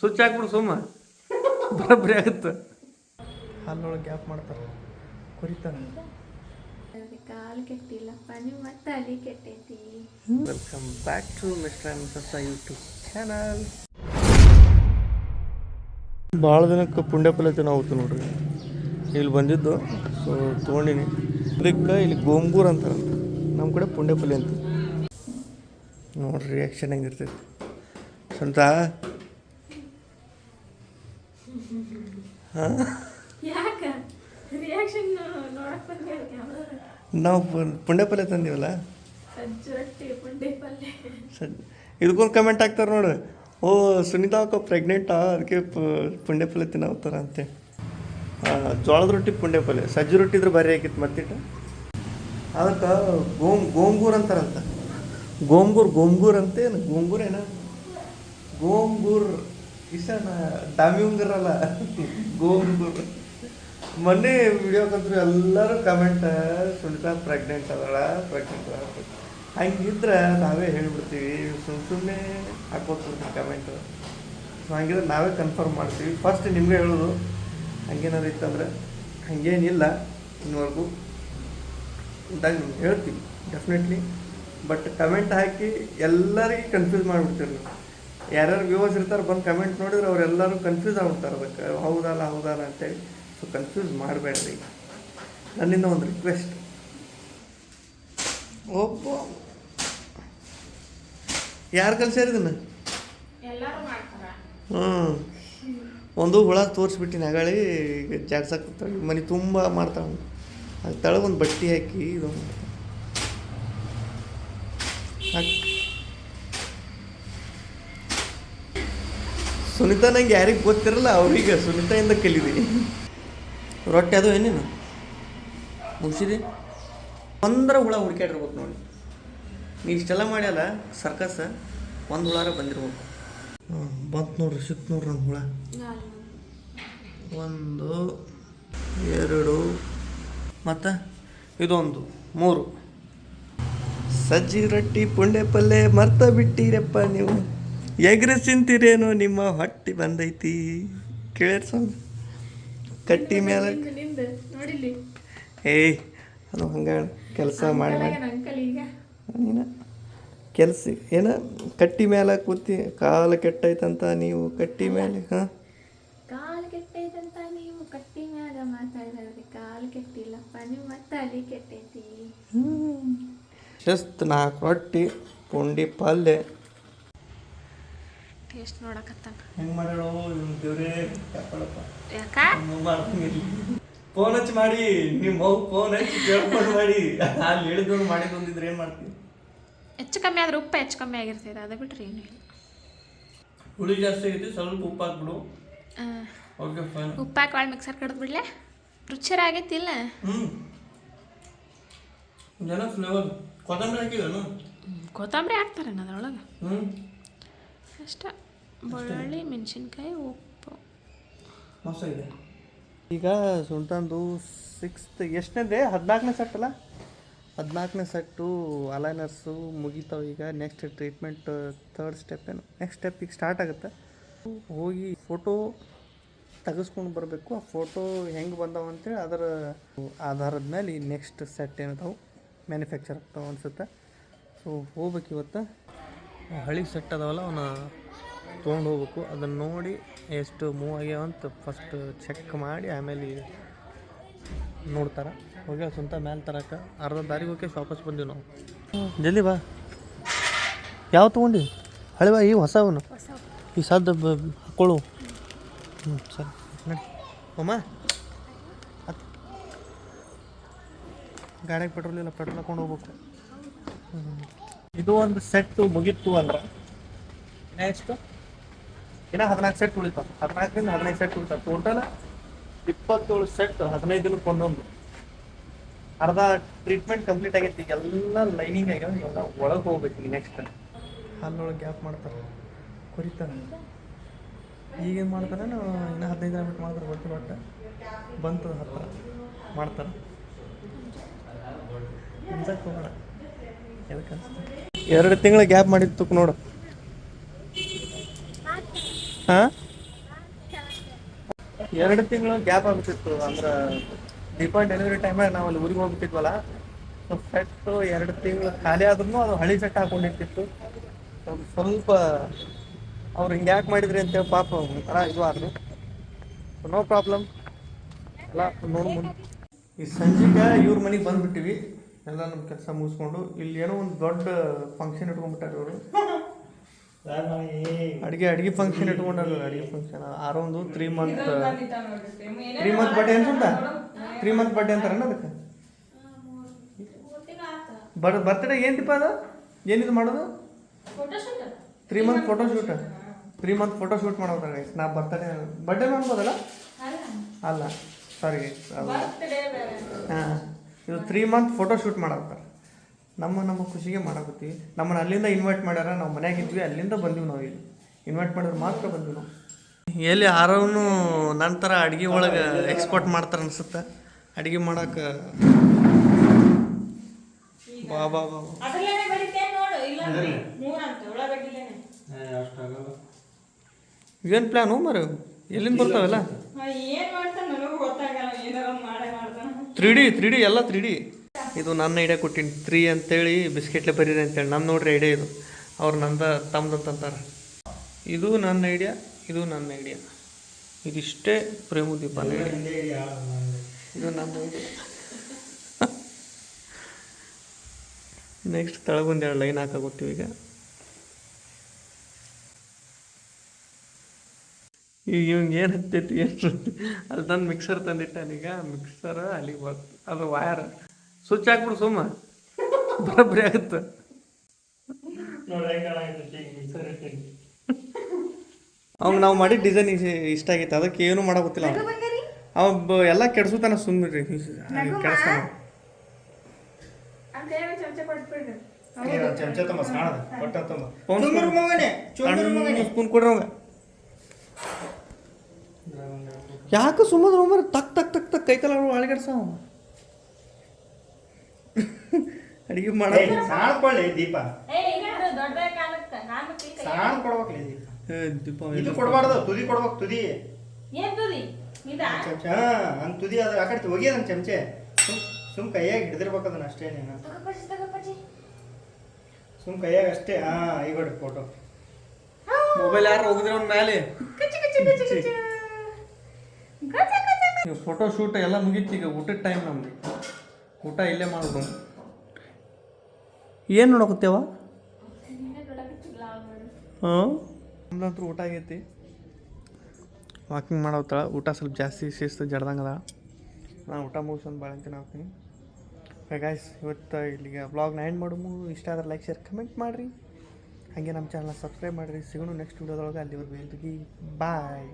Switch ಹಾಕ್ಬಿಡು ಸುಮ್ಮ. ಬರೋಬ್ಬರಿ ಆಗುತ್ತೆ. ಹಾಲೊಳಗೆ ಗ್ಯಾಪ್ ಮಾಡ್ತಾರೆ. ಕುರಿತಾನೆ. ಕಾಲು ಕೆಟ್ಟಿಲ್ಲಪ್ಪ ನೀವು ಮತ್ತೆ ಅಲ್ಲಿ ಕೆಟ್ಟೈತಿ. Welcome back to mister and missus YouTube channel ಭಾಳ ದಿನಕ್ಕೆ ಪುಂಡೆ ಪಲ್ಯ ತಿನ್ನೋಗುತ್ತೆ ನೋಡ್ರಿ. ಇಲ್ಲಿ ಬಂದಿದ್ದು ಸೊ ತೊಗೊಂಡಿನಿ. ಅದಕ್ಕೆ ಇಲ್ಲಿ ಗೋಂಗೂರ್ ಅಂತಾರೆ ನಮ್ಮ ಕಡೆ ಪುಂಡೆ ಪಲ್ಯ ಅಂತ ನೋಡ್ರಿ ರಿಯಾಕ್ಷನ್ ಹೆಂಗಿರ್ತೈತಿ. ಸ್ವಂತ ಯಾಕ ರಿಯಾಕ್ಷನ್ ನೋಡಕ್ ಬಂದೆ ನಾವು ಪು- ಪುಂಡೆ ಪಲ್ಯ ತಂದೀವಲ್ಲ? ಇದಕ್ಕೊಂದು ಕಮೆಂಟ್ ಹಾಕ್ತಾರೆ ನೋಡು ಓ ಸುನೀತಾ ಅಕ್ಕ ಪ್ರೆಗ್ನೆಂಟಾ ಅದಕ್ಕೆ ಪುಂಡೆ ಪಲ್ಯ ತಿನ್ನೋತಾರ ಅಂತೇಳಿ ಆ, ಜೋಳದ ರೊಟ್ಟಿ ಪುಂಡೆ ಪಲ್ಯ. ಸಜ್ಜಿ ರೊಟ್ಟಿ ಇದ್ರೆ ಭಾರಿ ಆಗಿತ್ತು ಮತ್ತಿಟ್ಟು? ಅದಕ್ಕೆ ಗೋಮ್ ಗೋಂಗೂರ್ ಅಂತಾರಂತ. ಗೋಂಗೂರ್ ಗೋಂಗೂರ್ ಅಂತೇನು ಗೋಂಗೂರ್ ಏನ ಗೋಂಗೂರ್ ಇಸಣ ಡಾಮಿಯುಂಗರಲ್ಲ ಗೋಂಗೂರ್ ಮೊನ್ನೆ ವಿಡಿಯೋಕ್ಕಂತೂ ಎಲ್ಲರೂ ಕಮೆಂಟ್ ಸುನಿತಾ ಪ್ರೆಗ್ನೆಂಟ್ ಅದಳ ಪ್ರೆಗ್ನೆಂಟ್ ಅದ ಹಂಗಿದ್ರೆ ನಾವೇ ಹೇಳ್ಬಿಡ್ತೀವಿ ಸುಮ್ಮ ಸುಮ್ಮನೆ ಹಾಕೋತಿರ್ತೀವಿ ಕಮೆಂಟ್ ಸೊ ಹಂಗಿದ್ರೆ ನಾವೇ ಕನ್ಫರ್ಮ್ ಮಾಡ್ತೀವಿ. ಫಸ್ಟ್ ನಿಮಗೆ ಹೇಳೋದು, ಹಂಗೇನಾದ್ರು ಇತ್ತಂದ್ರೆ, ಹಂಗೇನಿಲ್ಲ ಇನ್ನುವರೆಗೂ ಅಂತ ಹೇಳ್ತೀವಿ ಡೆಫಿನೆಟ್ಲಿ ಬಟ್ ಕಮೆಂಟ್ ಹಾಕಿ ಎಲ್ಲರಿಗೆ ಕನ್ಫ್ಯೂಸ್ ಮಾಡಿಬಿಡ್ತೀವಿ ನೀವು. ಯಾರ್ಯಾರು ವ್ಯೂವರ್ಸ್ ಇರ್ತಾರೆ ಬಂದು ಕಮೆಂಟ್ ನೋಡಿದ್ರೆ ಅವರೆಲ್ಲರೂ ಕನ್ಫ್ಯೂಸ್ ಆಗ್ಬಿಡ್ತಾರೆ ಅದಕ್ಕೆ ಹೌದಲ್ಲ ಹೌದಲ್ಲ ಅಂತೇಳಿ. ಸೊ ಕನ್ಫ್ಯೂಸ್ ಮಾಡಬೇಡ್ರಿ. ನನ್ನಿಂದ ಒಂದು ರಿಕ್ವೆಸ್ಟ್ ಒಬ್ಬ ಯಾರು ಕಲಿಸ್ಯಾರ ಇದನ್ನ? ಎಲ್ಲರೂ ಮಾಡ್ತಾರ. ಹ್ಞೂ ಒಂದು ಹುಳ ತೋರಿಸ್ಬಿಟ್ಟಿನಿ ಅಗಾಳಿ ಈಗ ಜಾಡ್ಸಕ್ಕೆ ಮನೆ ತುಂಬ ಮಾಡ್ತಾಳೆ ಅದು ತಳಗೊಂದು ಬಟ್ಟೆ ಹಾಕಿ ಇದು ಮಾಡ್ತಾಳೆ. ಹಾಕ್. ಸುನಿತಾ ನಂಗೆ ಯಾರಿಗೆ ಗೊತ್ತಿರಲ್ಲ, ಅವ್ರಿಗೆ ಸುನಿತಾಯಿಂದ ಕಲಿದಿ ರೊಟ್ಟಿ ಅದು ಏನೇನು ಮುಗಿಸಿದಿ? ಒಂದರ ಹುಳ ಹುಡುಕ್ಯಾಡಿರ್ಬೇಕು ನೋಡಿ. ನೀ ಇಷ್ಟೆಲ್ಲ ಮಾಡ್ಯಲ್ಲ ಸರ್ಕಸ್ ಒಂದು ಹುಳಾರ ಬಂದಿರ್ಬೇಕು. ಬಂತು ನೋಡ್ರಿ, ಸಿಕ್ತು ನೋಡ್ರಿ ನಮ್ಮ ಹುಳ. ಒಂದು, ಎರಡು, ಮತ್ತು ಇದೊಂದು, ಮೂರು. ಸಜ್ಜಿ ರೊಟ್ಟಿ ಪುಂಡೆ ಪಲ್ಲೆ ಮರ್ತ ಬಿಟ್ಟಿರಪ್ಪ ನೀವು. ಎಗ್ರೆ ತಿಂತೀರೇನೋ ನಿಮ್ಮ ಹೊಟ್ಟಿ ಬಂದೈತಿ. ಕೇಳ್ಯಾರ ಸಾಂಗ್ ಕಟ್ಟಿ ಮೇಲೆ ಏಯ್ ಅದು ಹಂಗೆ ಕೆಲಸ ಮಾಡಿ ನೀನು ಕೆಲಸ ಏನ? ಕಟ್ಟಿ ಮೇಲೆ ಕೂತಿ ಕಾಲು ಕೆಟ್ಟೈತಂತ ನೀವು ಕಟ್ಟಿ ಮೇಲೆ ಹಾಂ? ಕಾಲು ಕೆಟ್ಟೈತಂತ ನೀವು ಕಟ್ಟಿ ಮ್ಯಾಗ ಮಾತಾಡಿದ್ರೆ ಕಾಲು ಕೆಟ್ಟಿಲ್ಲಪ್ಪ ನೀವು ಮತ್ತೆ ಅಲ್ಲಿ ಕೆಟ್ಟೈತಿ. ಶಿಸ್ತು ನಾಲ್ಕು ರೊಟ್ಟಿ ಪುಂಡಿ ಪಲ್ಯ ಟೇಸ್ಟ್ ನೋಡಕತ್ತಾನ. ಹೆಂಗ್ ಮಾಡ್ಯಾಳೋ ಇವ್ನ ದೇವ್ರೇ ಕಾಪಾಡಪ್ಪ ಯಾಕ? ಫೋನ್ ಹಚ್ಚಿ ಮಾಡಿ ನಿಮ್ಮ ಮಗು ಫೋನ್ ಹಚ್ಚಿ ಕೇಳ್ಕೊಂಡು ಮಾಡಿ. ಅಲ್ಲಿ ಹೇಳಿದ್ರು ಮಾಡಿದ್ದು ಒಂದಿದ್ರೆ ಏನು ಮಾಡ್ತೀವಿ ಹೆಚ್ಚು ಕಮ್ಮಿ ಆದ್ರೆ ಉಪ್ಪು ಹೆಚ್ಚು ಕಮ್ಮಿ ಆಗಿರ್ತೈತೆ ಅದು ಬಿಟ್ರೆ ಏನು ಇಲ್ಲ. ಹುಳಿ ಜಾಸ್ತಿ ಆಗೈತಿ ಸ್ವಲ್ಪ ಉಪ್ಪು ಹಾಕ್ಬಿಡು. ಓಕೆ ಫೈನ್ ಉಪ್ಪು ಹಾಕಿ ಮಿಕ್ಸರ್ ಕಡ್ದು ಬಿಡ್ಲೆ ರುಚಿರ ಆಗೈತಿಲ್ಲ ಹ್ಞೂ ಜನ ಫ್ಲೇವರ್ ಕೊತ್ತಂಬರಿ ಹಾಕಿದನು ಕೊತ್ತಂಬರಿ ಹಾಕ್ತಾರೆ ಅದ್ರೊಳಗೆ? ಹ್ಞೂ ಅಷ್ಟ. ಬೆಳ್ಳುಳ್ಳಿ ಮೆಣಸಿನ್ಕಾಯಿ ಉಪ್ಪು. ಈಗ ಸುಂಟಂದು ಸಿಕ್ಸ್ತ್ ಎಷ್ಟನೇದೇ ಹದಿನಾಲ್ಕನೇ ಸೆಟ್ ಅಲ್ಲ? ಹದಿನಾಲ್ಕನೇ ಸೆಟ್ಟು ಅಲೈನರ್ಸು ಮುಗಿತಾವೆ ಈಗ. ನೆಕ್ಸ್ಟ್ ಟ್ರೀಟ್ಮೆಂಟ್ ಥರ್ಡ್ ಸ್ಟೆಪ್ ಏನು? ನೆಕ್ಸ್ಟ್ ಸ್ಟೆಪ್ ಈಗ ಸ್ಟಾರ್ಟ್ ಆಗುತ್ತೆ. ಹೋಗಿ ಫೋಟೋ ತೆಗೆಸ್ಕೊಂಡು ಬರಬೇಕು. ಆ ಫೋಟೋ ಹೆಂಗೆ ಬಂದಾವ ಅಂತೇಳಿ ಅದರ ಆಧಾರದ ಮೇಲೆ ಈ ನೆಕ್ಸ್ಟ್ ಸೆಟ್ ಏನದಾವು? ಮ್ಯಾನುಫ್ಯಾಕ್ಚರ್ ಆಗ್ತಾವೆ ಅನ್ಸುತ್ತೆ. ಸೊ ಹೋಗ್ಬೇಕು ಇವತ್ತು. ಹಳಿ ಸೆಟ್ ಅದಾವಲ್ಲ ಅವನ್ನ ತೊಗೊಂಡು ಹೋಗ್ಬೇಕು. ಅದನ್ನು ನೋಡಿ ಎಷ್ಟು ಮೂವ್ ಆಗ್ಯಾವ ಅಂತ ಫಸ್ಟ್ ಚೆಕ್ ಮಾಡಿ, ಆಮೇಲೆ ನೋಡ್ತಾರೆ. ಹೋಗಿ ಸ್ವಂತ ಮ್ಯಾಲೆ ತರಕ್ಕೆ ಅರ್ಧ ದಾರಿಗೆ ಹೋಗಿ ವಾಪಸ್ ಬಂದೀವಿ ನಾವು. ಜಲ್ದಿ ಬಾ. ಯಾವ ತೊಗೊಂಡು? ಹಳೆ ಬಾ, ಈ ಹೊಸವನು. ಈ ಸದ್ದು ಹಾಕೊಳ್ಳು ಹ್ಞೂ ಸರಿ. ನಡಿ. ಅಮ್ಮ ಗಾಡಿಗೆ ಪೆಟ್ರೋಲ್ ಇಲ್ಲ ಪೆಟ್ರೋಲ್ ಹಾಕೊಂಡು ಹೋಗ್ಬೇಕು. ಹ್ಮ್. ಇದು ಒಂದು ಸೆಟ್ ಮುಗೀತು ಅಂದ್ರೆ ನೆಕ್ಸ್ಟ್ ಇನ್ನ ಹದಿನಾಲ್ಕು ಸೆಟ್ ಉಳಿತಾವ. ಹದಿನಾಲ್ಕರಿಂದ ಹದಿನೈದು ಸೆಟ್ ಉಳಿತಾವ. ಟೋಟಲ್ ಇಪ್ಪತ್ತೇಳು ಸೆಟ್ ಹದಿನೈದು ದಿನಕ್ಕೆ ಒಂದೊಂದು. ಅರ್ಧ ಟ್ರೀಟ್ಮೆಂಟ್ ಕಂಪ್ಲೀಟ್ ಆಗೈತಿ. ಎಲ್ಲ ಲೈನಿಂಗ್ ಆಗ್ಯಾವ ಒಳಗೆ ಹೋಗ್ಬೇಕು ಈಗ ನೆಕ್ಸ್ಟ್ ಅಲ್ಲೊಳಗೆ ಗ್ಯಾಪ್ ಮಾಡ್ತಾರೆ. ಕುರಿತಾರೆ ಈಗೇನು ಮಾಡ್ತಾರೆ ಇನ್ನು ಹದಿನೈದು ದಿನ ಬಿಟ್ಟು ಮಾಡ್ತಾರೆ ಗೊತ್ತಿಲ್ಲ ಒಟ್ಟು ಬಂತು ಹತ್ರ ಮಾಡ್ತಾರೆ. ಹೋಗೋಣ. ಎರಡು ತಿಂಗಳ ಗ್ಯಾಪ್ ಮಾಡಿತ್ತು ನೋಡು. ಎರಡು ತಿಂಗಳು ಗ್ಯಾಪ್ ಆಗ್ಬಿಟ್ಟಿತ್ತು, ಅಂದ್ರೆ ದೀಪಾ ಡೆಲಿವರಿ ಟೈಮಾಗ ನಾವು ಅಲ್ಲಿ ಊರಿಗೆ ಹೋಗ್ಬಿಟ್ಟಿದ್ವಲ್ಲ ಸೊ ಎರಡು ತಿಂಗಳು ಖಾಲಿ ಆದ್ರೂ ಅದು ಹಳಿ ಸೆಟ್ ಹಾಕೊಂಡಿರ್ತಿತ್ತು. ಸ್ವಲ್ಪ ಅವ್ರು ಹಿಂಗೆ ಯಾಕೆ ಮಾಡಿದ್ರಿ ಅಂತೇಳಿ ಪಾಪ ಒಂಥರ ಇದು ಆದ್ರು ನೋ ಪ್ರಾಬ್ಲಮ್ ಅಲ್ಲ ನೋಡ್ಬೋದು ಈ ಸಂಜೆಗೆ ಇವ್ರ ಮನೆಗೆ ಬಂದ್ಬಿಟ್ಟಿವಿ. ಎಲ್ಲ ನಮ್ಮ ಕೆಲಸ ಮುಗಿಸ್ಕೊಂಡು ಇಲ್ಲಿ ಏನೋ ಒಂದು ದೊಡ್ಡ ಫಂಕ್ಷನ್ ಇಟ್ಕೊಂಡ್ಬಿಟ್ಟಾರೆ ಅವರು ಅಡಿಗೆ ಅಡಿಗೆ ಫಂಕ್ಷನ್ ಇಟ್ಕೊಂಡಾರ ಅಡಿಗೆ function ಆರೊಂದು three month three month birthday ಅಂತ ತ್ರೀ ಮಂತ್ ಬರ್ಡೇ ಅಂತಾರಣ್ಣ ಅದಕ್ಕೆ? ಬರ್ ಬರ್ತಡೇ ಏನು ದೀಪ ಅದು? ಏನಿದು ಮಾಡೋದು? Three month photo shoot three month photo shoot ಮಾಡೋದ್ರ ಗೈಸ್ ನಾ ಬರ್ತಡೇ ಬರ್ಡೇ ಮಾಡ್ಬೋದಲ್ಲ? ಅಲ್ಲ. ಸಾರಿ ಗೈಸ್ ಹಾಂ. ಇದು ತ್ರೀ ಮಂತ್ ಫೋಟೋ ಶೂಟ್ ಮಾಡತ್ತಾರೆ ನಮ್ಮ ನಮ್ಮ ಖುಷಿಗೆ ಮಾಡಕತ್ತೀವಿ. ನಮ್ಮನ್ನು ಅಲ್ಲಿಂದ ಇನ್ವೈಟ್ ಮಾಡ್ಯಾರ ನಾವು ಮನ್ಯಾಗ ಇದ್ವಿ ಅಲ್ಲಿಂದ ಬಂದೀವಿ ನಾವು ಇಲ್ಲಿ. ಇನ್ವೈಟ್ ಮಾಡಿದ್ರೆ ಮಾತ್ರ ಬಂದ್ವಿ ನಾವು. ಎಲ್ಲಿ ಆರವನು ನಂತರ ಅಡುಗೆ ಒಳಗೆ ಎಕ್ಸ್ಪೋರ್ಟ್ ಮಾಡ್ತಾರೆ ಅನ್ಸುತ್ತೆ? ಅಡುಗೆ ಮಾಡೋಕೆ ಬಾ ಬಾ ಬಾ ಬಾ. ಅದ್ರಲ್ಲೇನೆ ಬರೀತೇನ್ ನೋಡು ಇಲ್ಲ ಮೂರಂತ ಉಳ್ಳಾಗಡ್ಡಿಲೇನೆ. ಏನು ಪ್ಲ್ಯಾನು ಮರ ಎಲ್ಲಿಂದ ಬರ್ತಾವಲ್ಲ? ಏನು ಮಾಡ್ತಾನ ನನಗೂ ಗೊತ್ತಾಗಲ್ಲ ಏನಾರ ಮಾಡೇ. ತ್ರೀ ಡಿ ತ್ರೀ ಡಿ ಎಲ್ಲ ತ್ರೀ ಡಿ ಇದು ನನ್ನ ಐಡಿಯಾ ಕೊಟ್ಟಿನಿ. ತ್ರೀ ಅಂತೇಳಿ ಬಿಸ್ಕೆಟ್ಲೆ ಬರೀರಿ ಅಂತೇಳಿ. ನಮ್ಮ ನೋಡ್ರಿ ಐಡಿಯಾ ಇದು. ಅವ್ರು ನಂದ ತಮ್ದಂತಾರೆ ಇದು ನನ್ನ ಐಡಿಯಾ ಇದು ನನ್ನ ಐಡಿಯಾ ಇದಿಷ್ಟೇ ಪ್ರೇಮ ಐಡಿಯಾ ಇದು ನನ್ನ ಐಡಿಯಾ ನೆಕ್ಸ್ಟ್ ತಳಗೊಂದು ಎರಡು ಲೈನ್ ಹಾಕಾಗುತ್ತೀವಿ ಈಗ. ಈಗ ಇವಂಗೆ ಏನು ಹತ್ತೈತಿ ಏನು ಅಲ್ಲಿ ತಂದು ಮಿಕ್ಸರ್ ತಂದಿಟ್ಟಾನೀಗ ಮಿಕ್ಸರ್ ಅಲ್ಲಿಗೆ ಬರ್ತ ಅದು ವಯರ್ ಸ್ವಿಚ್ ಹಾಕ್ಬಿಡು ಸುಮ್ಮ. ಬರೋಬ್ಬರಿ ಆಗುತ್ತೆ. ಅವಾಗ ನಾವು ಮಾಡಿದ ಡಿಸೈನ್ ಇಷ್ಟ ಆಗೈತೆ. ಅದಕ್ಕೆ ಏನು ಮಾಡೋ ಗೊತ್ತಿಲ್ಲ ಅವ ಬ- ಎಲ್ಲ ಕೆಡ್ಸುತ್ತಾನ ಸುಮ್ಮನೆ ಕೆಲಸ ಸ್ಪೂನ್. ಕೊಡ್ರಿ ಚಮಚ ಕೊಟ್ಬಿಡ್ರಿ ಚಮಚ ತಮ್ಮ ಸಾಣದ ಕೊಟ್ಟ ತಮ್ಮ ಪೌಂಡ್ ಚುಂಗುರು ಮಗನೇ ಚುಂಗುರು ಮಗನೇ ಸ್ಪೂನ್ ಕೊಡ್ರಿ ಅವಂಗ ಯಾಕೆ ಸುಮ್ಮನೆ ಒಮ್ಮೆ ತಕ್ ತಕ್ ತಕ್ ತಕ್ ಕೈಕಾಲ ಅಳಗಡ್ಸಾವ ಅಡಿಗೆ ಮಾಡ ಏಯ್, ಸಾಣ್ ಕೊಳ್ಳಿ ದೀಪ. ಏ ಈಗ ದೊಡ್ಡ ಕಾಲಕ್ಕ ನಾನು ಕೈ ಕೈ ಸಾಣ್ ಕೊಡ್ಬೇಕ್ಲಿ ದೀಪ. ದೀಪ ಇದು ಕೊಡಬಾರ್ದು ತುದಿ ಕೊಡ್ಬೇಕು ತುದಿ. ಏನ್ ತುದಿ? ಅದ ಆ ಕಡೆ ಹೋಗಿ ಅದನ್ನ ಚಮಚೆ. ಸುಮ್ ಸುಮ್ ಕೈಯಾಗ ಹಿಡಿದಿರ್ಬೇಕು ಅದನ್ನ ಅಷ್ಟೇ ನೀನು. ಸುಮ್ ಕೈಯಾಗ ಅಷ್ಟೇ ಹಾ ಈಗ ಫೋಟೋ ಮೊಬೈಲ್ ಯಾರು ಹೋಗಿದ್ರೆ ಅವ್ನ ಮೇಲೆ ಫೋಟೋ ಶೂಟ್ ಎಲ್ಲ ಮುಗೀತು ಈಗ ಊಟದ ಟೈಮ್ ನಮ್ಗೆ. ಊಟ ಇಲ್ಲೇ ಮಾಡೋದು ಏನು ನೋಡಕತ್ತೇವ? ಹಾಂ? ನಮ್ದಂತೂ ಊಟ ಆಗೈತಿ. ವಾಕಿಂಗ್ ಮಾಡೋತ್ತಳ ಊಟ ಸ್ವಲ್ಪ ಜಾಸ್ತಿ ಶಿಸ್ತು ಜಡ್ದಂಗದ ನಾನು ಊಟ ಮುಗಿಸ್ಕೊಂಡು ಭಾಳ ಅಂತ ಹಾಕ್ತೀನಿ ಗಾಯ್ಸ್ ಇವತ್ತು ಇಲ್ಲಿಗೆ ಬ್ಲಾಗ್ನ ಎಂಡ್ ಮಾಡೋಮು. ಇಷ್ಟ ಆದ್ರೆ ಲೈಕ್ ಶೇರ್ ಕಮೆಂಟ್ ಮಾಡಿರಿ. ಹಾಗೆ ನಮ್ಮ ಚಾನಲ್ನ ಸಬ್ಸ್ಕ್ರೈಬ್ ಮಾಡಿರಿ. ಸಿಗೋಣ ನೆಕ್ಸ್ಟ್ ವೀಡಿಯೋದೊಳಗೆ ಅಲ್ಲಿವರೆಗೂ ಎಲ್ರಿಗೆ ಬಾಯ್